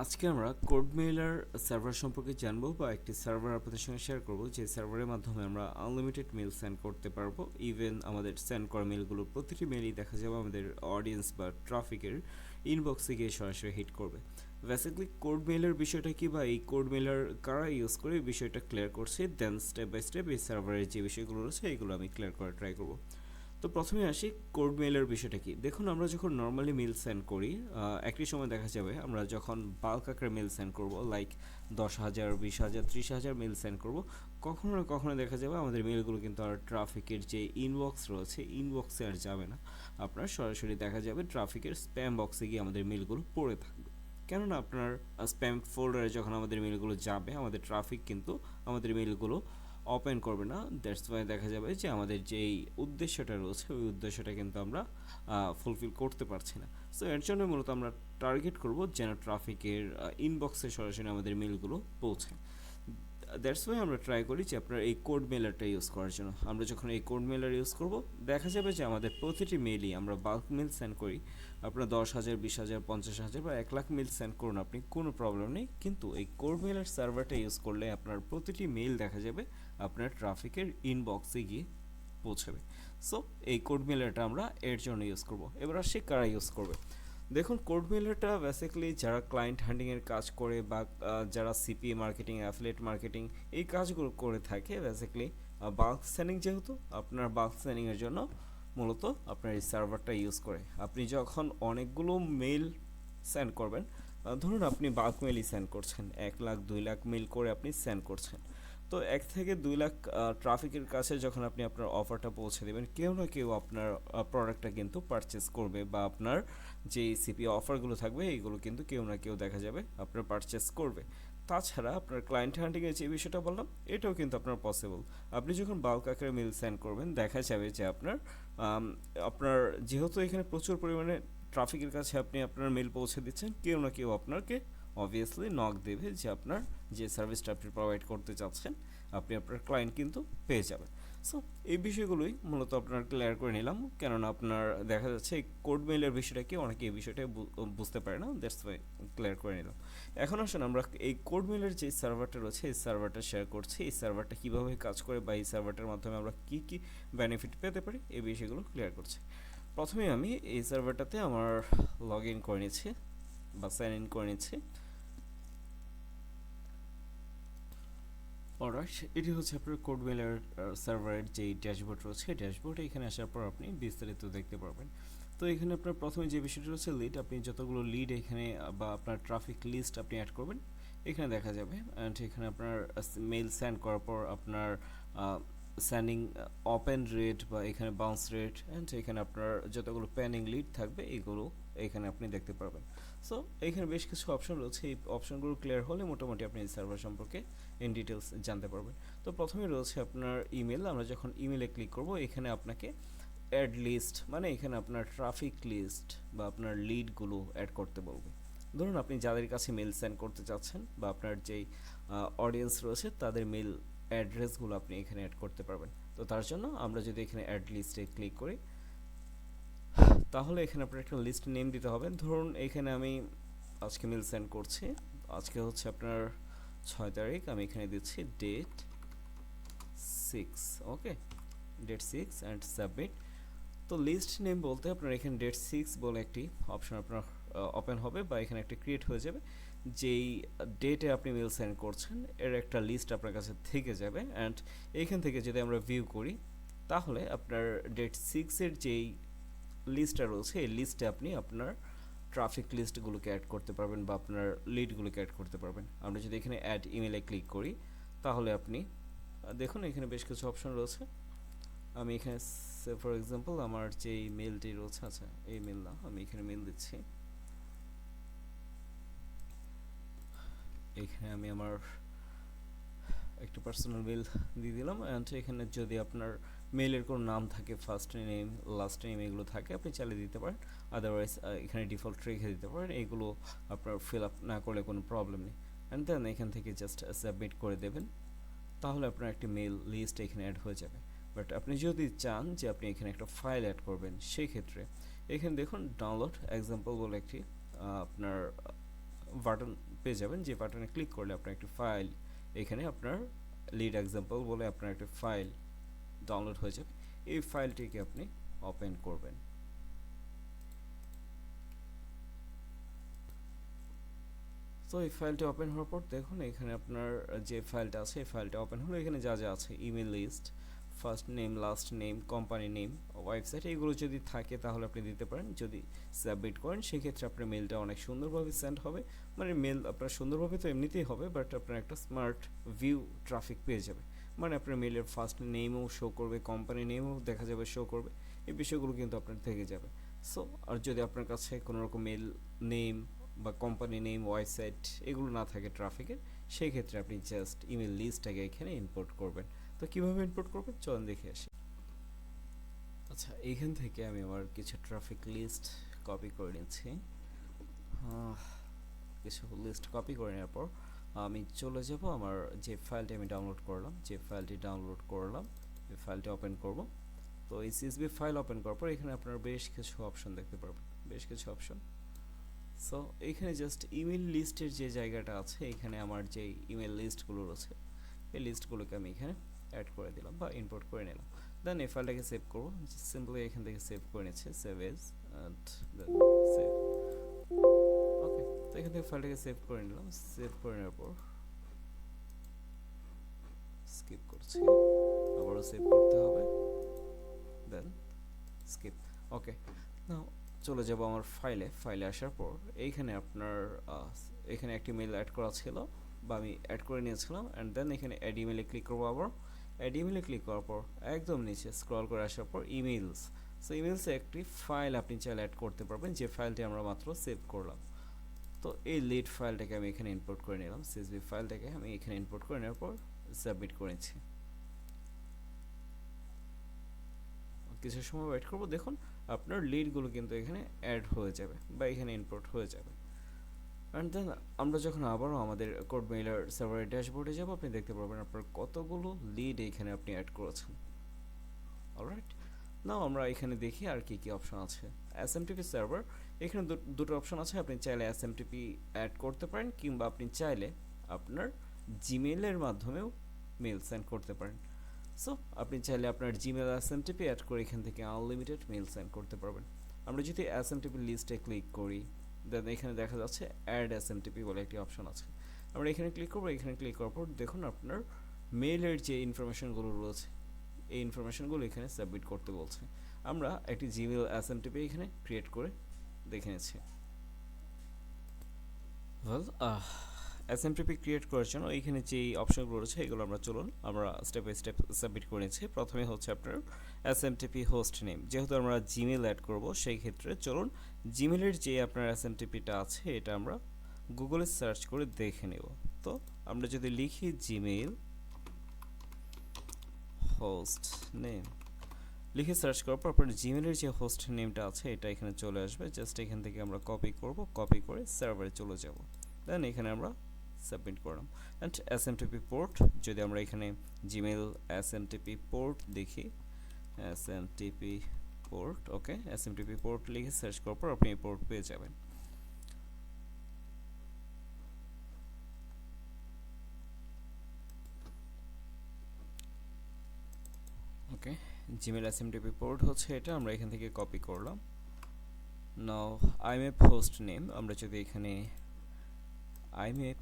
আজকে আমরা code mailer server সম্পর্কে জানব বা একটি সার্ভার আপনাদের সঙ্গে শেয়ার করব, যে সার্ভারের মাধ্যমে আমরা আনলিমিটেড মেল সেন্ড করতে পারব। ইভেন আমাদের সেন্ড করা মেলগুলো প্রতিটি মেলই দেখা যাবে আমাদের অডিয়েন্স বা ট্রাফিকের ইনবক্সে গিয়ে সরাসরি হিট করবে। বেসিক্যালি কোড মেইলের বিষয়টা কি বা এই কোড মেইলার কারা ইউজ করে এই বিষয়টা ক্লিয়ার করছে। দেন স্টেপ বাই স্টেপ এই সার্ভারের যে বিষয়গুলো রয়েছে, এগুলো আমি ক্লিয়ার করার ট্রাই করব। তো প্রথমে আসি কোড মেলের বিষয়টা কি? দেখুন, আমরা যখন নর্মালি মেল সেন্ড করি একই সময় দেখা যাবে আমরা যখন বাল্ক আকারে মেল সেন্ড করব লাইক দশ হাজার, বিশ হাজার, ত্রিশ হাজার মেল সেন্ড করব, কখনো না কখনো দেখা যাবে আমাদের মেলগুলো কিন্তু আর ট্রাফিকের যে ইনবক্স রয়েছে ইনবক্সে আর যাবে না। আপনার সরাসরি দেখা যাবে ট্রাফিকের স্প্যাম বক্সে গিয়ে আমাদের মেলগুলো পড়ে থাকবে। কেননা আপনার স্প্যাম ফোল্ডারে যখন আমাদের মেলগুলো যাবে, আমাদের ট্রাফিক কিন্তু আমাদের মেলগুলো ওপেন করবে না দ্যাটস ওয়াই দেখা যাবে যে আমাদের যেই উদ্দেশ্যটা রয়েছে, ওই উদ্দেশ্যটা কিন্তু আমরা ফুলফিল করতে পারছি না। সো এর জন্য মূলত আমরা টার্গেট করব যেন ট্রাফিকের ইনবক্সে সরাসরি আমাদের মেলগুলো পৌঁছায় দ্যাটস ওয়াই আমরা ট্রাই করি যে আপনার এই কোড মেলারটা ইউজ করার জন্য। আমরা যখন এই কোড মেলার ইউজ করব, দেখা যাবে যে আমাদের প্রতিটি মেলই আমরা বাল্ক মেল সেন্ড করি। আপনার দশ হাজার, বিশ হাজার, পঞ্চাশ হাজার বা এক লাখ মেল সেন্ড করুন আপনি, কোনো প্রবলেম নেই। কিন্তু এই কোড মেলার সার্ভারটা ইউজ করলে আপনার প্রতিটি মেল দেখা যাবে আপনার ট্রাফিকের ইনবক্সে গিয়ে পৌঁছাবে। সো এই কোড মেলারটা আমরা এর জন্য ইউজ করব। এবার আসি কারা ইউজ করবে। দেখুন কোড মেলারটা বেসিক্যালি যারা ক্লায়েন্ট হ্যান্ডিংয়ের কাজ করে বা যারা সিপি মার্কেটিং অ্যাফিলেট মার্কেটিং এই কাজগুলো করে থাকে বেসিক্যালি বাল্ক সেন্ডিং যেহেতু, আপনার বাল্ক সেন্ডিংয়ের জন্য মূলত আপনার এই সার্ভারটা ইউজ করে। আপনি যখন অনেকগুলো মেল সেন্ড করবেন ধরুন আপনি বাল্ক মেলই সেন্ড করছেন, এক লাখ, দুই লাখ মেল করে আপনি সেন্ড করছেন। তো এক থেকে দুই লাখ ট্রাফিকের কাছে যখন আপনি আপনার অফারটা পৌঁছে দেবেন, কেউ না কেউ আপনার প্রোডাক্টটা কিন্তু পারচেস করবে বা আপনার যে সিপি অফারগুলো থাকবে, এইগুলো কিন্তু কেউ না কেউ দেখা যাবে আপনার পারচেস করবে। তাছাড়া আপনার ক্লায়েন্ট হান্টিংয়ের যে বিষয়টা বললাম, এটাও কিন্তু আপনার পসিবল আপনি যখন বাল্ক আকারে মিল সেন্ড করবেন, দেখা যাবে যে আপনার আপনার যেহেতু এখানে প্রচুর পরিমাণে ট্রাফিকের কাছে আপনি আপনার মেল পৌঁছে দিচ্ছেন, কেউ না কেউ আপনাকে অবভিয়াসলি নক দেবে যে আপনার যে সার্ভিসটা আপনি প্রোভাইড করতে চাচ্ছেন, আপনি আপনার ক্লায়েন্ট কিন্তু পেয়ে যাবেন। সো এই বিষয়গুলোই মূলত আপনার ক্লিয়ার করে নিলাম। কেননা আপনার দেখা যাচ্ছে, এই কোড মেইলের বিষয়টা কি, অনেকে এই বিষয়টা বুঝতে পারে না দ্যাটস ওয়াই ক্লিয়ার করে নিলাম। এখন আসুন আমরা এই কোড মেইলের যে সার্ভারটা রয়েছে, এই সার্ভারটা শেয়ার করছি। এই সার্ভারটা কীভাবে কাজ করে বা এই সার্ভারটার মাধ্যমে আমরা কী কী বেনিফিট পেতে পারি, এই বিষয়গুলো ক্লিয়ার করছি। প্রথমে আমি এই সার্ভারটাতে আমার লগ ইন করে নিচ্ছি বা সাইন ইন করে নিচ্ছি। অলরাইট এটি হচ্ছে আপনার কোড মেলার সার্ভারের যে ড্যাশবোর্ড রয়েছে ড্যাশবোর্ড এখানে আসার পর আপনি বিস্তারিত দেখতে পারবেন। তো এখানে আপনার প্রথমে যে বিষয়টি রয়েছে লিড আপনি যতগুলো লিড এখানে বা আপনার ট্রাফিক লিস্ট আপনি অ্যাড করবেন, এখানে দেখা যাবে অ্যান্ড এখানে আপনার মেইল সেন্ড করার পর আপনার স্যান্ডিং ওপেন রেট বা এখানে বাউন্স রেট অ্যান্ড এখানে আপনার যতগুলো প্যানিং লিড থাকবে, এগুলো এখানে আপনি দেখতে পারবেন। সো এখানে বেশ কিছু অপশন রয়েছে। এই অপশনগুলো ক্লিয়ার হলে মোটামুটি আপনি এই সার্ভার সম্পর্কে ইন ডিটেলস জানতে পারবেন। তো প্রথমে রয়েছে আপনার ইমেল আমরা যখন ইমেলে ক্লিক করব, এখানে আপনাকে অ্যাড লিস্ট মানে এখানে আপনার ট্রাফিক লিস্ট বা আপনার লিডগুলো অ্যাড করতে বলবে। ধরুন আপনি যাদের কাছে মেল সেন্ড করতে চাচ্ছেন বা আপনার যেই অডিয়েন্স রয়েছে, তাদের মেল অ্যাড্রেসগুলো আপনি এখানে অ্যাড করতে পারবেন। তো তার জন্য আমরা যদি এখানে অ্যাড লিস্টে ক্লিক করি তাহলে এখানে আপনার একটা লিস্ট নেম দিতে হবে। ধরুন এখানে আমি আজকে মেল সেন্ড করছি। আজকে হচ্ছে আপনার ছয় তারিখ, আমি এখানে দিচ্ছি date six okay date six and submit তো লিস্ট নেম বলতে আপনার এখানে ডেট সিক্স বলে একটি অপশন আপনার ওপেন হবে বা এখানে একটা ক্রিয়েট হয়ে যাবে। যেই ডেটে আপনি মেল সেন্ড করছেন, এর একটা লিস্ট আপনার কাছে থেকে যাবে। অ্যান্ড এইখান থেকে যদি আমরা ভিউ করি, তাহলে আপনার ডেট সিক্সের যেই লিস্টটা রয়েছে, এই লিস্টে আপনি আপনার ট্রাফিক লিস্টগুলোকে অ্যাড করতে পারবেন বা আপনার লিডগুলোকে অ্যাড করতে পারবেন। আমরা যদি এখানে অ্যাড ইমেলে ক্লিক করি, তাহলে আপনি দেখুন এখানে বেশ কিছু অপশন রয়েছে। আমি এখানে ফর এক্সাম্পল আমার যে মেলটি রয়েছে আচ্ছা এই মেল না, আমি এখানে মেল দিচ্ছি। এখানে আমি আমার একটা পার্সোনাল মেল দিয়ে দিলাম অ্যান্ড এখানে যদি আপনার মেলের কোনো নাম থাকে ফার্স্ট নেম লাস্ট নেম এগুলো থাকে, আপনি চালিয়ে দিতে পারেন। আদারওয়াইজ এখানে ডিফল্ট রেখে দিতে পারেন। এগুলো আপনার ফিল আপ না করলে কোনো প্রবলেম নেই। অ্যান্ড দেন এখান থেকে জাস্ট সাবমিট করে দেবেন। তাহলে আপনার একটি মেল লিস্ট এখানে অ্যাড হয়ে যাবে। বাট আপনি যদি চান যে আপনি এখানে একটা ফাইল অ্যাড করবেন সেই ক্ষেত্রে এখানে দেখুন ডাউনলোড এক্সাম্পল বলে একটি আপনার বাটন পেয়ে যাবেন। যে বাটনে ক্লিক করলে আপনার একটি ফাইল এখানে আপনার লিড এক্সাম্পল বলে আপনার একটি ফাইল ডাউনলোড হয়ে যাবে। এই ফাইলটিকে আপনি ওপেন করবেন। তো এই ফাইলটা ওপেন হওয়ার পর দেখুন, এখানে আপনার যে ফাইলটা আছে, এই ফাইলটা ওপেন হলো। এখানে যা যা আছে email list first name last name company name website এগুলো যদি থাকে তাহলে আপনি দিতে পারেন। যদি সাবমিট করেন, সেক্ষেত্রে আপনার মেলটা অনেক সুন্দরভাবে সেন্ড হবে। মানে মেল আপনার সুন্দরভাবে তো এমনিতেই হবে বাট আপনার একটা স্মার্ট ভিউ ট্রাফিক পেয়ে যাবে। মানে আপনার মেলের ফার্স্ট নেমও শো করবে কোম্পানি নেমও দেখা যাবে শো করবে, এই বিষয়গুলো কিন্তু আপনার থেকে যাবে। সো আর যদি আপনার কাছে কোনো রকম মেল নেম বা কোম্পানি নেম ওয়েবসাইট এগুলো না থাকে ট্রাফিকের সেই ক্ষেত্রে আপনি জাস্ট ইমেল লিস্টটাকে এখানে ইম্পোর্ট করবেন। তো কীভাবে ইম্পোর্ট করবেন? চলুন দেখে আসি। আচ্ছা এইখান থেকে আমি আমার কিছু ট্রাফিক লিস্ট কপি করে নিচ্ছি। কিছু লিস্ট কপি করে নেওয়ার পর আমি চলে যাব আমার যে ফাইলটি আমি ডাউনলোড করলাম, যে ফাইলটি ডাউনলোড করলাম, এই ফাইলটি ওপেন করব। তো এই সিএসবি ফাইল ওপেন করার পর এখানে আপনার বেশ কিছু অপশন দেখতে পারবেন, বেশ কিছু অপশন সো এখানে জাস্ট ইমেল লিস্টের যে জায়গাটা আছে, এখানে আমার যে ইমেল লিস্টগুলো রয়েছে, এই লিস্টগুলোকে আমি এখানে অ্যাড করে দিলাম বা ইম্পোর্ট করে নিলাম। দেন এই ফাইলটাকে সেভ করব সিম্পলি এখান থেকে সেভ করে নিচ্ছে সেভ এজ অ্যান্ড সেভ তো এখান থেকে ফাইলটাকে সেভ করে নিলাম। সেভ করে নেওয়ার পর স্কিপ করছি। আবারও সেভ করতে হবে। দেন স্কিপ ওকে নাও চলে যাব আমার ফাইলে ফাইলে আসার পর এইখানে আপনার এখানে একটি মেল অ্যাড করা ছিল বা আমি অ্যাড করে নিয়েছিলাম। অ্যান্ড দেন এখানে অ্যাড ইমেলে ক্লিক করব আবার। অ্যাড ইমেলে ক্লিক করার পর একদম নিচে স্ক্রল করে আসার পর ইমেলস সো ইমেলসে একটি ফাইল আপনি চাইলে অ্যাড করতে পারবেন। যে ফাইলটি আমরা মাত্র সেভ করলাম। তো এই লিড ফাইলটাকে আমি এখানে ইম্পোর্ট করে নিলাম। সিএসবি ফাইলটাকে আমি এখানে ইম্পোর্ট করে নেওয়ার পর সাবমিট করেছি কিছু সময় ওয়েট করব, দেখুন আপনার লিডগুলো কিন্তু এখানে অ্যাড হয়ে যাবে বা এখানে ইম্পোর্ট হয়ে যাবে। অ্যান্ড দেন আমরা যখন আবারও আমাদের কোড মেইলার সার্ভারের ড্যাশবোর্ডে যাব, আপনি দেখতে পারবেন আপনার কতগুলো লিড এখানে আপনি অ্যাড করেছেন। অলরাইট নাও আমরা এখানে দেখি আর কি কি অপশন আছে। এসএমটিপি সার্ভার এখানে দুটো অপশন আছে, আপনি চাইলে এস এম এসএমটিপি অ্যাড করতে পারেন, কিংবা আপনি চাইলে আপনার জিমেলের মাধ্যমেও মেল সেন্ড করতে পারেন। সো আপনি চাইলে আপনার জিমেল এসএমটিপি অ্যাড করে এখান থেকে আনলিমিটেড মেল সেন্ড করতে পারবেন। আমরা যদি এসএমটিপি লিস্টে ক্লিক করি দেন এখানে দেখা যাচ্ছে অ্যাড এসএমটিপি বলে একটি অপশন আছে। আমরা এখানে ক্লিক করব, এখানে ক্লিক করার পর দেখুন আপনার মেইলের যে ইনফরমেশনগুলো রয়েছে, এই ইনফরমেশনগুলো এখানে সাবমিট করতে বলছে। আমরা একটি জিমেল এসএমটিপি এখানে ক্রিয়েট করে দেখে নিচ্ছি। ওয়েল এসএমটিপি ক্রিয়েট করার জন্য এইখানে যে অপশনগুলো রয়েছে, এগুলো আমরা চলুন, আমরা স্টেপ বাই স্টেপ সাবমিট করে নিচ্ছি। প্রথমে হচ্ছে আপনার এসএমটিপি হোস্ট নেম যেহেতু আমরা জিমেল অ্যাড করব, সেই ক্ষেত্রে চলুন জিমেলের যে আপনার এসএমটিপিটা আছে, এটা আমরা গুগলে সার্চ করে দেখে নেব। তো, আমরা যদি লিখি জিমেল হোস্ট নেম লিখে সার্চ করার পর আপনার জিমেলের যে হোস্ট নেমটা আছে, এটা এখানে চলে আসবে। জাস্ট এখান থেকে আমরা কপি করব কপি করে সার্ভারে চলে যাব। দেন এখানে আমরা সাবমিট করলাম। And S M TP port যদি আমরা এখানে Gmail S M TP port দেখি S M TP port okay S M TP port লিখে সার্চ করার পর আপনি এই পোর্ট পেয়ে যাবেন। Okay Gmail S M TP port হচ্ছে এটা, আমরা এখান থেকে কপি করলাম। নাও আইএমএফ হোস্ট নেম আমরা যদি এখানে আইএমএফ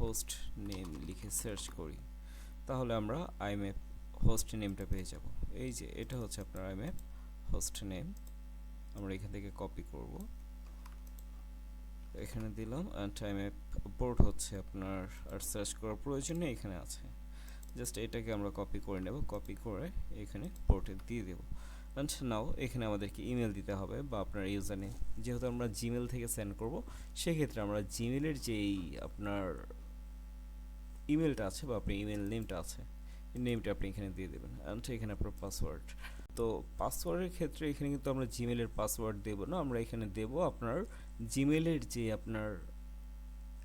হোস্ট নেম লিখে সার্চ করি, তাহলে আমরা আইএমএফ হোস্ট নেমটা পেয়ে যাব। এই যে, এটা হচ্ছে আপনার আইএমএফ হোস্ট নেম আমরা এখান থেকে কপি করব। এখানে দিলাম অ্যান্ড আইএমএফ পোর্ট হচ্ছে আপনার, আর সার্চ করার প্রয়োজন নেই এখানে আছে। জাস্ট এটাকে আমরা কপি করে নেব কপি করে এখানে পোর্টে দিয়ে দেবো। অ্যান্ড নাও এখানে আমাদেরকে ইমেল দিতে হবে, বা আপনার ইউজার নেম যেহেতু আমরা জিমেল থেকে সেন্ড করব, সেক্ষেত্রে আমরা জিমেলের যেই আপনার ইমেলটা আছে, বা আপনার ইমেল নেমটা আছে নেমটা আপনি এখানে দিয়ে দেবেন। অ্যান্ড এখানে আপনার পাসওয়ার্ড তো পাসওয়ার্ডের ক্ষেত্রে এখানে কিন্তু আমরা জিমেলের পাসওয়ার্ড দেব না। আমরা এখানে দেব আপনার জিমেলের যে আপনার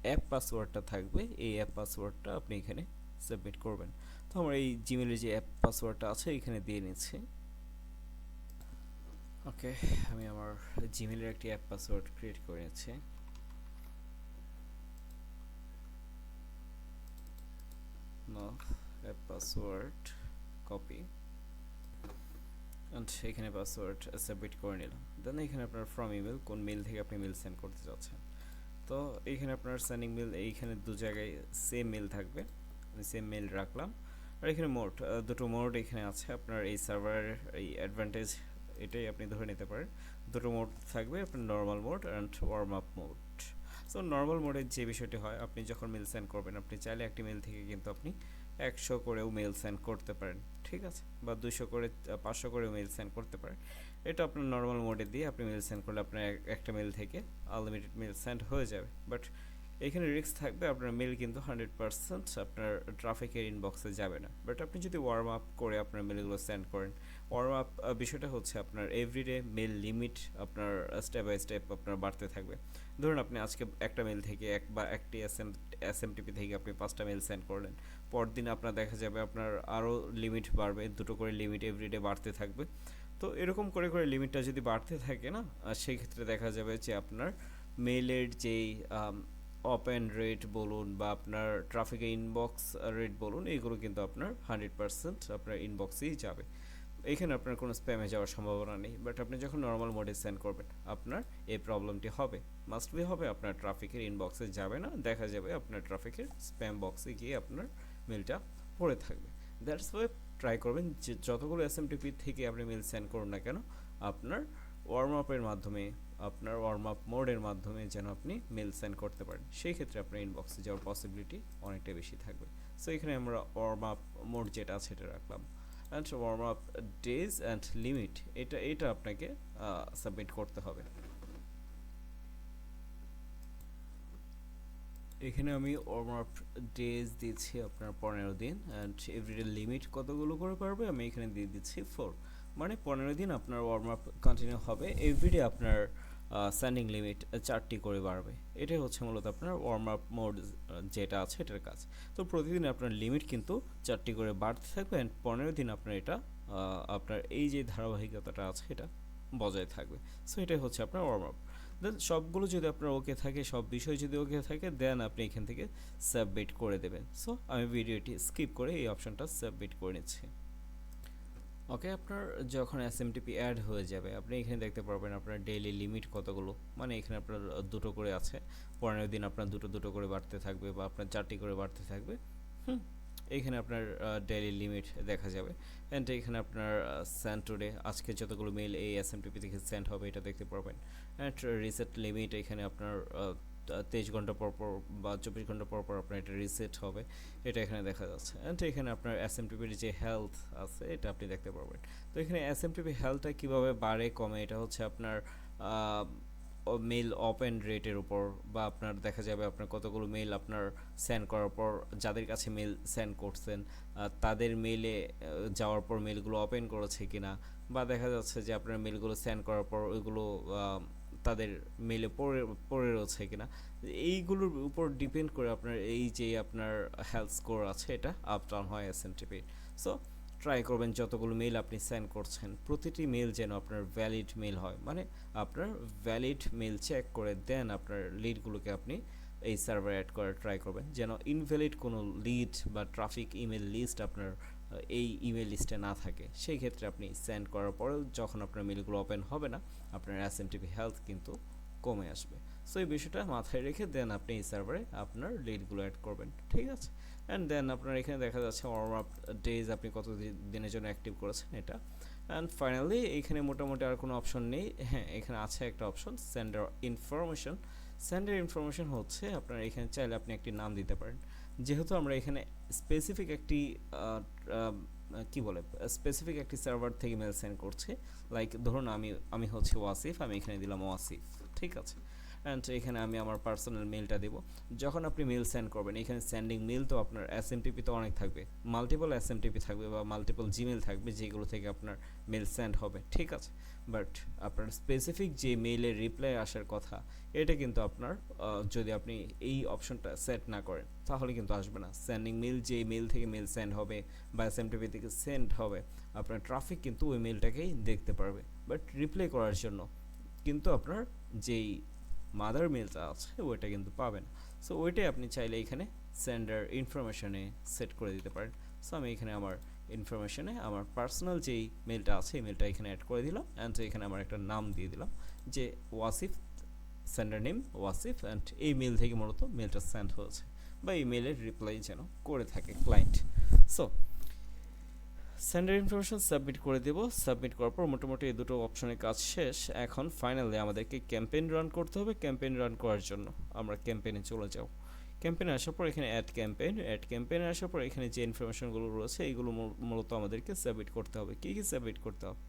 অ্যাপ পাসওয়ার্ডটা থাকবে, এই অ্যাপ পাসওয়ার্ডটা আপনি এখানে সাবমিট করবেন। তো আমরা এই জিমেলের যে অ্যাপ পাসওয়ার্ডটা আছে, এখানে দিয়ে নিচ্ছি। ওকে আমি আমার জিমেলের একটি অ্যাপ পাসওয়ার্ড ক্রিয়েট করে নিচ্ছি। অ্যাপ পাসওয়ার্ড কপি এখানে পাসওয়ার্ড সাবমিট করে নিলাম দেন এখানে আপনার ফ্রম ইমেল কোন মেল থেকে আপনি মেল সেন্ড করতে চাচ্ছেন তো এইখানে আপনার সেন্ডিং মেল এইখানে দু জায়গায় সেম মেল থাকবে। আমি সেম মেল রাখলাম। আর এখানে মোড দুটো মোড এখানে আছে। আপনার এই সার্ভারের এই অ্যাডভান্টেজ এটাই আপনি ধরে নিতে পারেন। দুটো মোড থাকবে, আপনার normal mode and warm up mode so normal মোডের যে বিষয়টি হয়, আপনি যখন মেল সেন্ড করবেন, আপনি চাইলে একটি মেল থেকে কিন্তু আপনি একশো করেও মেল সেন্ড করতে পারেন, ঠিক আছে? বা দুশো করে, পাঁচশো করেও মেল সেন্ড করতে পারেন। এটা আপনার নর্মাল মোডে দিয়ে আপনি মেল সেন্ড করলে আপনার একটা মেল থেকে আনলিমিটেড মেল সেন্ড হয়ে যাবে। বাট এখানে রিস্ক থাকবে আপনার মেল কিন্তু হান্ড্রেড পার্সেন্ট আপনার ট্রাফিকের ইনবক্সে যাবে না। বাট আপনি যদি ওয়ার্ম আপ করে আপনার মেলগুলো সেন্ড করেন ওয়ার্ম আপ বিষয়টা হচ্ছে আপনার এভরিডে মেল লিমিট আপনার স্টেপ বাই স্টেপ আপনার বাড়তে থাকবে। ধরুন আপনি আজকে একটা মেল থেকে এক বা একটি এস এম এস থেকে আপনি পাঁচটা মেল সেন্ড করলেন, পরদিন আপনার দেখা যাবে আপনার আরও লিমিট বাড়বে, দুটো করে লিমিট এভরিডে বাড়তে থাকবে। তো এরকম করে করে লিমিটটা যদি বাড়তে থাকে না সেক্ষেত্রে দেখা যাবে যে আপনার মেলের যেই ওপেন রেট বলুন বা আপনার ট্রাফিকের ইনবক্স রেট বলুন, এইগুলো কিন্তু আপনার হান্ড্রেড পার্সেন্ট আপনার ইনবক্সেই যাবে। এখানে আপনার কোনো স্প্যামে যাওয়ার সম্ভাবনা নেই বাট আপনি যখন নর্মাল মোডে সেন্ড করবেন, আপনার এই প্রবলেমটি হবে। মাস্ট বি হবে, আপনার ট্রাফিকের ইনবক্সে যাবে না, দেখা যাবে আপনার ট্রাফিকের স্প্যাম বক্সে গিয়ে আপনার মেলটা পড়ে থাকবে। দ্যাটস ওয়ে ট্রাই করবেন, যে যতগুলো এস এম থেকে আপনি মেল সেন্ড করুন না কেন, আপনার ওয়ার্ম আপের মাধ্যমে আপনার ওয়ার্ম আপ মোডের মাধ্যমে যেন আপনি মেল সেন্ড করতে পারেন। সেই ক্ষেত্রে আপনার ইনবক্সে যাওয়ার পসিবিলিটি অনেকটা বেশি থাকবে। সো এখানে আমরা ওয়ার্ম আপ মোড যেটা আছে সেটা রাখলাম। And warm up days and limit এটা এটা আপনাকে সাবমিট করতে হবে। এখানে আমি ওয়ার্ম আপ ডেজ দিচ্ছি আপনার পনেরো দিন অ্যান্ড এভরিডে লিমিট কতগুলো করে পারবে আমি এখানে দিয়ে দিচ্ছি ফোর মানে পনেরো দিন আপনার ওয়ার্ম আপ কন্টিনিউ হবে। এভরিডে আপনার স্যান্ডিং লিমিট চারটি করে বাড়বে। এটাই হচ্ছে মূলত আপনার ওয়ার্ম আপ মোড যেটা আছে এটার কাজ। তো প্রতিদিন আপনার লিমিট কিন্তু চারটি করে বাড়তে থাকবে অ্যান্ড পনেরো দিন আপনার এটা আপনার এই যে ধারাবাহিকতাটা আছে এটা বজায় থাকবে। সো এটাই হচ্ছে আপনার ওয়ার্ম আপ দেন সবগুলো যদি আপনার ওকে থাকে, সব বিষয় যদি ওকে থাকে দেন আপনি এখান থেকে সাবমিট করে দেবেন। সো আমি ভিডিওটি স্কিপ করে এই অপশনটা সাবমিট করে নিচ্ছি। ওকে আপনার যখন এসএমটিপি অ্যাড হয়ে যাবে, আপনি এখানে দেখতে পারবেন আপনার ডেইলি লিমিট কতগুলো। মানে এখানে আপনার দুটো করে আছে। পনেরো দিন আপনার দুটো দুটো করে বাড়তে থাকবে বা আপনার চারটি করে বাড়তে থাকবে। হুম এইখানে আপনার ডেইলি লিমিট দেখা যাবে। অ্যান্ড এখানে আপনার সেন্ড টুডে আজকে যতগুলো মেল এই এসএমটিপি থেকে সেন্ড হবে, এটা দেখতে পারবেন। অ্যান্ড রিসেট লিমিট এখানে আপনার তেইশ ঘণ্টা পর পর বা চব্বিশ ঘণ্টা পর পর আপনার এটা রিসেট হবে। এটা এখানে দেখা যাচ্ছে। অ্যান্ড এখানে আপনার এসএমটিপির যে হেলথ আছে, এটা আপনি দেখতে পারবেন। তো এখানে এসএমটিপি হেলথটা কীভাবে বাড়ে, কমে, এটা হচ্ছে আপনার মেল ওপেন রেটের উপর বা আপনার দেখা যাবে আপনার কতগুলো মেল আপনার সেন্ড করার পর যাদের কাছে মেল সেন্ড করছেন তাদের মেলে যাওয়ার পর মেলগুলো ওপেন করেছে কিনা বা দেখা যাচ্ছে যে আপনার মেলগুলো সেন্ড করার পর ওইগুলো তাদের মেলে পড়ে পড়ে রয়েছে কিনা। এইগুলোর উপর ডিপেন্ড করে আপনার এই যে আপনার হেলথ স্কোর আছে এটা আপ ডাউন হয় এস এম সো ট্রাই করবেন যতগুলো মেল আপনি সেন্ড করছেন, প্রতিটি মেল যেন আপনার ভ্যালিড মেল হয়। মানে আপনার ভ্যালিড মেল চেক করে দেন আপনার লিডগুলোকে আপনি এই সার্ভারে অ্যাড করার ট্রাই করবেন। যেন ইনভ্যালিড কোনো লিড বা ট্রাফিক ইমেল লিস্ট আপনার এই ইমেল লিস্টে না থাকে, সেই ক্ষেত্রে আপনি সেন্ড করার পরেও যখন আপনার মেলগুলো ওপেন হবে না, আপনার এস এম হেলথ কিন্তু কমে আসবে। সো এই বিষয়টা মাথায় রেখে দেন আপনি এই সার্ভারে আপনার লিডগুলো অ্যাড করবেন, ঠিক আছে? অ্যান্ড দেন আপনার এখানে দেখা যাচ্ছে ওয়ার্ম আপ ডেজ আপনি কত দিনের জন্য অ্যাক্টিভ করেছেন এটা। অ্যান্ড ফাইনালি এখানে মোটামুটি আর কোনো অপশন নেই। হ্যাঁ এখানে আছে একটা option sender information sender information হচ্ছে আপনার এখানে চাইলে আপনি একটি নাম দিতে পারেন। যেহেতু আমরা এখানে স্পেসিফিক একটি কি বলে স্পেসিফিক একটি সার্ভার থেকে মেল সেন্ড করছে লাইক ধরুন আমি আমি হচ্ছে ওয়াসিফ, আমি এখানে দিলাম ওয়াসিফ, ঠিক আছে? অ্যান্ড এখানে আমি আমার পার্সোনাল মেলটা দেবো। যখন আপনি মেল সেন্ড করবেন, এখানে সেন্ডিং মেল তো আপনার এস এম টিপি তো অনেক থাকবে। মাল্টিপল এস এম টিপি থাকবে বা মাল্টিপল জিমেল থাকবে, যেগুলো থেকে আপনার মেল সেন্ড হবে, ঠিক আছে? বাট আপনার স্পেসিফিক যে মেইলের রিপ্লাই আসার কথা, এটা কিন্তু আপনার যদি আপনি এই অপশনটা সেট না করেন, তাহলে কিন্তু আসবে না। সেন্ডিং মেল যে মেল থেকে মেল সেন্ড হবে বা এস এম টিপি থেকে সেন্ড হবে, আপনার ট্রাফিক কিন্তু ওই মেলটাকেই দেখতে পারবে। বাট রিপ্লাই করার জন্য কিন্তু আপনার যেই মাদার মেলটা আছে, ওইটা কিন্তু পাবেন। সো ওইটাই আপনি চাইলে এখানে সেন্ডার ইনফরমেশনে সেট করে দিতে পারেন। সো আমি এখানে আমার ইনফরমেশনে আমার পার্সোনাল যেই মেলটা আছে, এই মেলটা এখানে অ্যাড করে দিলাম অ্যান্ড এখানে আমার একটা নাম দিয়ে দিলাম যে Wasif sender name Wasif and এই মেল থেকে মূলত মেলটা সেন্ড হয়েছে বা এই মেলের রিপ্লাই যেন করে থাকে client so sender information submit করে দেব। সাবমিট করার পর মোটামুটি এই দুটো অপশনের কাজ শেষ। এখন ফাইনালি আমাদেরকে ক্যাম্পেইন রান করতে হবে। ক্যাম্পেইন রান করার জন্য আমরা ক্যাম্পেইনে চলে যাব। ক্যাম্পেইনে আসার পর এখানে অ্যাড ক্যাম্পেইন অ্যাড ক্যাম্পেইনে আসার পর এখানে যে ইনফরমেশনগুলো রয়েছে, এইগুলো মূল- মূলত আমাদেরকে সাবমিট করতে হবে। কী কী সাবমিট করতে হবে?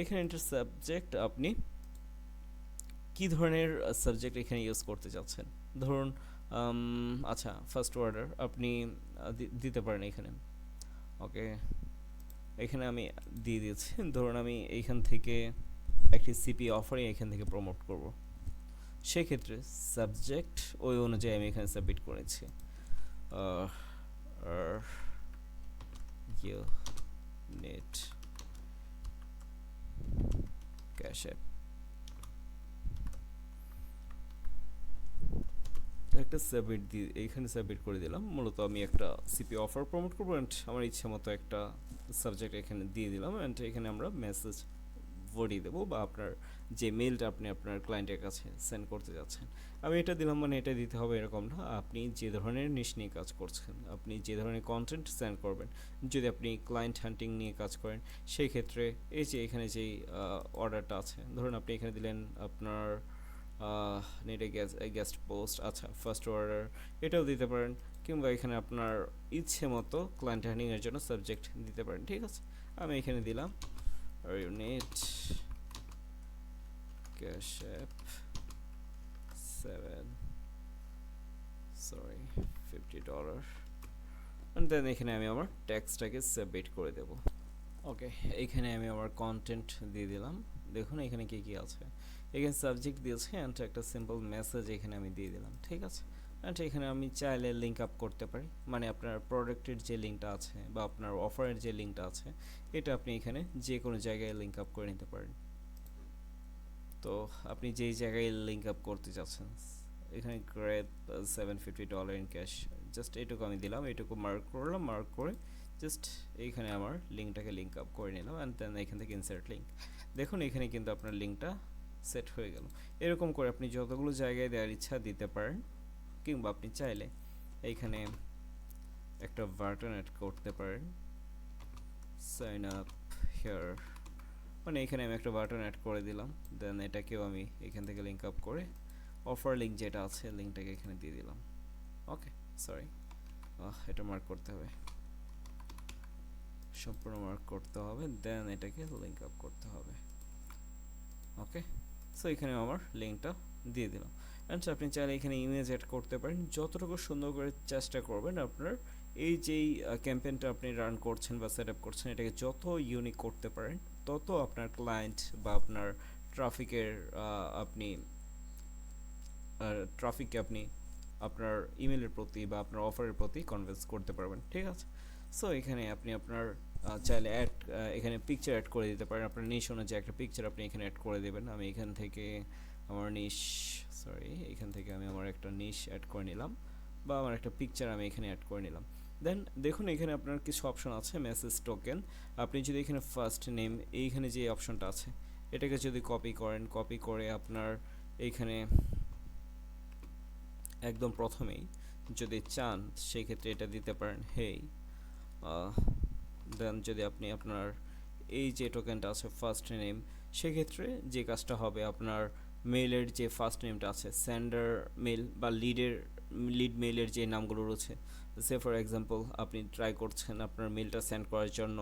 এখানে ইন্টার সাবজেক্ট আপনি কী ধরনের সাবজেক্ট এখানে ইউজ করতে চাচ্ছেন ধরুন আচ্ছা ফার্স্ট অর্ডার আপনি দিতে পারেন এখানে। ওকে এখানে আমি দিয়ে দিয়েছি। ধরুন আমি এইখান থেকে একটি সিপি অফারিং এখান থেকে প্রমোট করব। সেক্ষেত্রে সাবজেক্ট ওই অনুযায়ী আমি এখানে সাবমিট করেছি। নেট ক্যাশ অ্যাপ একটা সাবমিট দিয়ে এইখানে সাবমিট করে দিলাম। মূলত আমি একটা সিপি অফার প্রমোট করব অ্যান্ড আমার ইচ্ছা মতো একটা সাবজেক্ট এখানে দিয়ে দিলাম অ্যান্ড এখানে আমরা মেসেজ বডি দেবো বা আপনার যে মেলটা আপনি আপনার ক্লায়েন্টের কাছে সেন্ড করতে যাচ্ছেন। আমি এটা দিলাম মানে এটা দিতে হবে এরকম না। আপনি যে ধরনের নিশ নিয়ে কাজ করছেন, আপনি যে ধরনের কন্টেন্ট সেন্ড করবেন, যদি আপনি ক্লায়েন্ট হান্টিং নিয়ে কাজ করেন, সেই ক্ষেত্রে এই যে এখানে যেই অর্ডারটা আছে, ধরুন আপনি এখানে দিলেন আপনার নেটে গেস্ট পোস্ট আচ্ছা ফার্স্ট অর্ডার এটাও দিতে পারেন, কিংবা এখানে আপনার ইচ্ছে মতো ক্লায়েন্ট হ্যান্ডিংয়ের জন্য সাবজেক্ট দিতে পারেন, ঠিক আছে? আমি এখানে দিলাম unit cash app seven sorry fifty dollar then এখানে আমি আমার ট্যাক্সটাকে সাবমিট করে দেব। ওকে এইখানে আমি আমার কন্টেন্ট দিয়ে দিলাম, দেখুন এখানে কি কি আছে। এখানে সাবজেক্ট দিয়েছে অ্যান্ড একটা সিম্পল মেসেজ এখানে আমি দিয়ে দিলাম, ঠিক আছে? অ্যান্ড এখানে আমি চাইলে লিঙ্ক আপ করতে পারি। মানে আপনার প্রোডাক্টের যে লিঙ্কটা আছে বা আপনার অফারের যে লিঙ্কটা আছে, এটা আপনি এখানে যে কোনো জায়গায় লিঙ্ক আপ করে নিতে পারেন। তো আপনি যেই জায়গায় লিঙ্ক আপ করতে চাচ্ছেন এখানে grape seven fifty dollar in cash just এইটুকু আমি দিলাম এইটুকু মার্ক করলাম মার্ক করে জাস্ট এইখানে আমার লিঙ্কটাকে লিঙ্ক আপ করে নিলাম অ্যান্ড দেন এখান থেকে ইনসার্ট লিঙ্ক দেখুন, এখানে কিন্তু আপনার লিঙ্কটা সেট হয়ে গেল। এরকম করে আপনি যতগুলো জায়গায় দেওয়ার ইচ্ছা দিতে পারেন, কিংবা আপনি চাইলে এইখানে একটা বাটন অ্যাড করতে পারেন। সাইন আপ হেয়ার মানে এখানে আমি একটা বাটন অ্যাড করে দিলাম। দেন এটাকেও আমি এখান থেকে লিঙ্ক আপ করে অফার লিঙ্ক যেটা আছে লিঙ্কটাকে এখানে দিয়ে দিলাম। ওকে সরি এটা মার্ক করতে হবে। সম্পূর্ণ মার্ক করতে হবে। দেন এটাকে লিঙ্ক আপ করতে হবে। ওকে সো এখানে আমার লিঙ্কটা দিয়ে দিলাম। অ্যান্ড আপনি চাইলে এখানে ইমেজ অ্যাড করতে পারেন। যতটুকু সুন্দর করে চেষ্টা করবেন আপনার, এই যেই ক্যাম্পেইনটা আপনি রান করছেন বা সেট আপ করছেন, এটাকে যত ইউনিক করতে পারেন, তত আপনার ক্লায়েন্ট বা আপনার ট্রাফিকের আপনি ট্রাফিককে আপনি আপনার ইমেলের প্রতি বা আপনার অফারের প্রতি কনভিন্স করতে পারবেন। ঠিক আছে? সো এখানে আপনি আপনার চাইলে অ্যাড এখানে পিকচার অ্যাড করে দিতে পারেন। আপনার নিশ অনুযায়ী একটা পিকচার আপনি এখানে অ্যাড করে দেবেন। আমি এখান থেকে আমার নিশ সরি এখান থেকে আমি আমার একটা নিশ অ্যাড করে নিলাম বা আমার একটা পিকচার আমি এখানে অ্যাড করে নিলাম। দেন দেখুন এখানে আপনার কিছু অপশন আছে মেসেজ টোকেন আপনি যদি এখানে ফার্স্ট নেম এইখানে যে অপশনটা আছে, এটাকে যদি কপি করেন কপি করে আপনার এইখানে একদম প্রথমেই যদি চান সেই ক্ষেত্রে এটা দিতে পারেন হেই দেন যদি আপনি আপনার এই যে টোকেনটা আছে ফার্স্ট নেম সেক্ষেত্রে যে কাজটা হবে আপনার মেইলের যে ফার্স্ট নেমটা আছে স্যান্ডার মেল বা লিডের লিড মেইলের যে নামগুলো রয়েছে সে ফর এক্সাম্পল আপনি ট্রাই করছেন আপনার মেলটা সেন্ড করার জন্য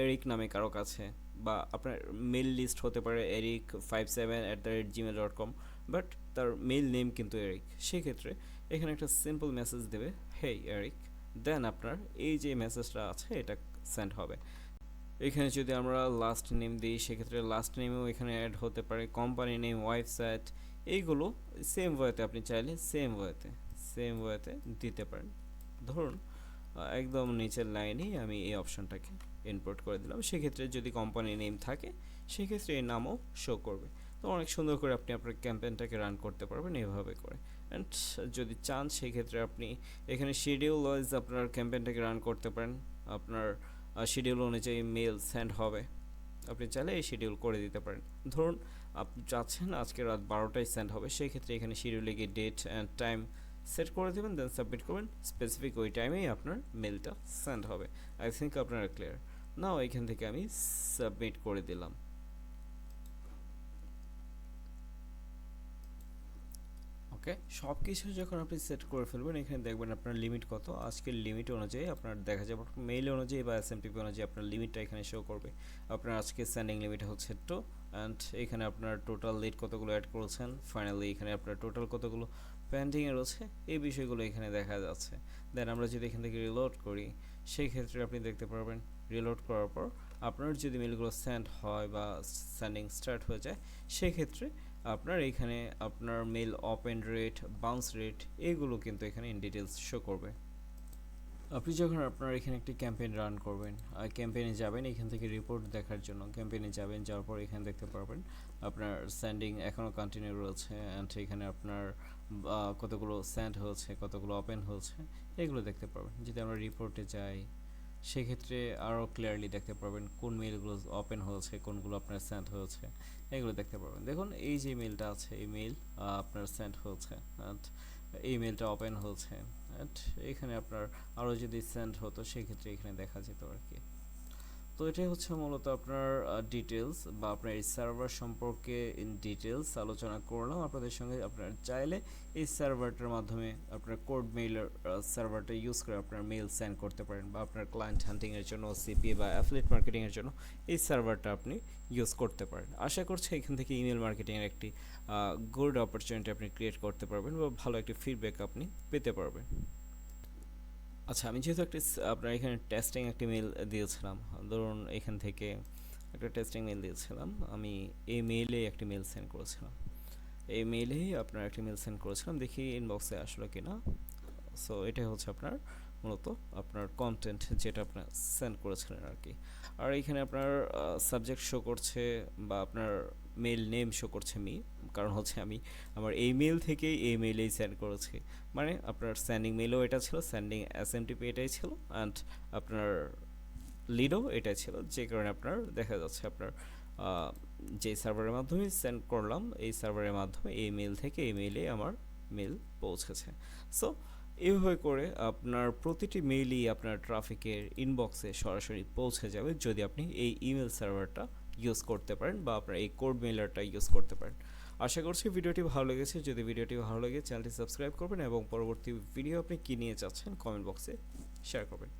এরিক নামে কারও কাছে বা আপনার মেল লিস্ট হতে পারে Eric five seven at the rate Gmail dot com but তার মেল নেম কিন্তু এরিক সেক্ষেত্রে এখানে একটা সিম্পল মেসেজ দেবে হেই এরিক দেন আপনার এই যে মেসেজটা আছে, এটা সেন্ড হবে। এখানে যদি আমরা লাস্ট নেম দিই, সেক্ষেত্রে লাস্ট নেমেও এখানে অ্যাড হতে পারে কোম্পানি নেম ওয়েবসাইট এইগুলো সেম ওয়েতে আপনি চাইলে সেম ওয়েতে সেম ওয়েতে দিতে পারেন। ধরুন একদম নিচের লাইনেই আমি এই অপশনটাকে ইনপুট করে দিলাম। সেক্ষেত্রে যদি কোম্পানি নেম থাকে, সেক্ষেত্রে এই নামও শো করবে। তো অনেক সুন্দর করে আপনি আপনার ক্যাম্পেইনটাকে রান করতে পারবেন এভাবে করে। অ্যান্ড যদি চান, সেক্ষেত্রে আপনি এখানে শিডিউল ওয়াইজ আপনার ক্যাম্পেইনটাকে রান করতে পারেন। আপনার শিডিউল অনুযায়ী মেল সেন্ড হবে। আপনি চাইলে এই শিডিউল করে দিতে পারেন। ধরুন আপনি চাচ্ছেন আজকে রাত বারোটায় সেন্ড হবে। সেই ক্ষেত্রে এখানে শিডিউলে গিয়ে ডেট অ্যান্ড টাইম সেট করে দেবেন দেন সাবমিট করবেন। স্পেসিফিক ওই টাইমেই আপনার মেলটা সেন্ড হবে। আই থিঙ্ক আপনারা ক্লিয়ার নাও এখান থেকে আমি সাবমিট করে দিলাম। ওকে সব কিছু যখন আপনি সেট করে ফেলবেন, এখানে দেখবেন আপনার লিমিট কত। আজকের লিমিট অনুযায়ী আপনার দেখা যাবে মেইল অনুযায়ী বা এসএমটিপি অনুযায়ী আপনার লিমিটটা এখানে শো করবে। আপনার আজকে সেন্ডিং লিমিট হচ্ছে টু অ্যান্ড এখানে আপনার টোটাল লিড কতগুলো অ্যাড করেছেন ফাইনালি এখানে আপনার টোটাল কতগুলো পেন্ডিংয়ে রয়েছে, এই বিষয়গুলো এখানে দেখা যাচ্ছে। দেন আমরা যদি এখান থেকে রিলোড করি সেই ক্ষেত্রে আপনি দেখতে পারবেন রিলোড করার পর আপনার যদি মেলগুলো সেন্ড হয় বা সেন্ডিং স্টার্ট হয়ে যায়, সেক্ষেত্রে আপনার এখানে আপনার mail open rate bounce rate এগুলো কিন্তু এখানে ইন ডিটেলস শো করবে। আপনি যখন আপনার এখানে একটি ক্যাম্পেইন রান করবেন আর ক্যাম্পেইনে যাবেন, এখান থেকে রিপোর্ট দেখার জন্য ক্যাম্পেইনে যাবেন, যাওয়ার পর এখানে দেখতে পারবেন আপনার স্যান্ডিং এখনও কন্টিনিউ রয়েছে অ্যান্ড এখানে আপনার কতগুলো সেন্ড হয়েছে, কতগুলো ওপেন হয়েছে, এগুলো দেখতে পারবেন। যদি আমরা রিপোর্টে যাই সেক্ষেত্রে আরও ক্লিয়ারলি দেখতে পারবেন কোন মেলগুলো ওপেন হয়েছে, কোনগুলো আপনার সেন্ড হয়েছে, এগুলো দেখতে পারবেন। দেখুন, এই যে মেলটা আছে, এই মেল আপনার সেন্ড হয়েছে এই মেলটা ওপেন হয়েছে এখানে আপনার আরও যদি সেন্ড হতো, সেক্ষেত্রে এখানে দেখা যেত আর কি। তো এটাই হচ্ছে মূলত আপনার ডিটেলস বা আপনার এই সার্ভার সম্পর্কে ইন ডিটেলস আলোচনা করলাম। আপনাদের সঙ্গে আপনার চাইলে এই সার্ভারটার মাধ্যমে আপনার কোড মেইলের সার্ভারটা ইউজ করে আপনার মেল সেন্ড করতে পারেন বা আপনার ক্লায়েন্ট হান্টিংয়ের জন্য সিপি বা অ্যাফিলেট মার্কেটিংয়ের জন্য এই সার্ভারটা আপনি ইউজ করতে পারেন। আশা করছি এখান থেকে ইমেল মার্কেটিংয়ের একটি গুড অপরচুনিটি আপনি ক্রিয়েট করতে পারবেন বা ভালো একটি ফিডব্যাক আপনি পেতে পারবেন। আচ্ছা আমি যেহেতু একটি আপনার এখানে টেস্টিং একটি মেল দিয়েছিলাম, ধরুন এখান থেকে একটা টেস্টিং মেল দিয়েছিলাম, আমি এই মেইলে একটি মেল সেন্ড করেছিলাম। এই মেইলেই আপনার একটি মেল সেন্ড করেছিলাম, দেখি ইনবক্সে আসলো কিনা। সো এটাই হচ্ছে আপনার মূলত আপনার কন্টেন্ট যেটা আপনার সেন্ড করেছিলেন আর কি। আর এখানে আপনার সাবজেক্ট শো করছে বা আপনার মেল নেম শো করছে মি কারণ হচ্ছে আমি আমার এই মেল থেকেই এই মেইলেই সেন্ড করেছি। মানে আপনার স্যান্ডিং মেলও এটা ছিল সেন্ডিং এস এম টিপি এটাই ছিল অ্যান্ড আপনার লিডও এটাই ছিল, যে কারণে আপনার দেখা যাচ্ছে আপনার যে সার্ভারের মাধ্যমে সেন্ড করলাম, এই সার্ভারের মাধ্যমে এই মেল থেকে এই মেইলে আমার মেল পৌঁছেছে। সো এইভাবে করে আপনার প্রতিটি মেইলই আপনার ট্রাফিকের ইনবক্সে সরাসরি পৌঁছে যাবে যদি আপনি এই ইমেল সার্ভারটা ইউজ করতে পারেন বা আপনার এই কোড মেলারটা ইউজ করতে পারেন। আশা করছি ভিডিওটি ভালো লেগেছে। যদি ভিডিওটি ভালো লাগে চ্যানেলটি সাবস্ক্রাইব করবেন এবং পরবর্তী ভিডিও আপনি কী নিয়ে চাচ্ছেন কমেন্ট বক্সে শেয়ার করবেন।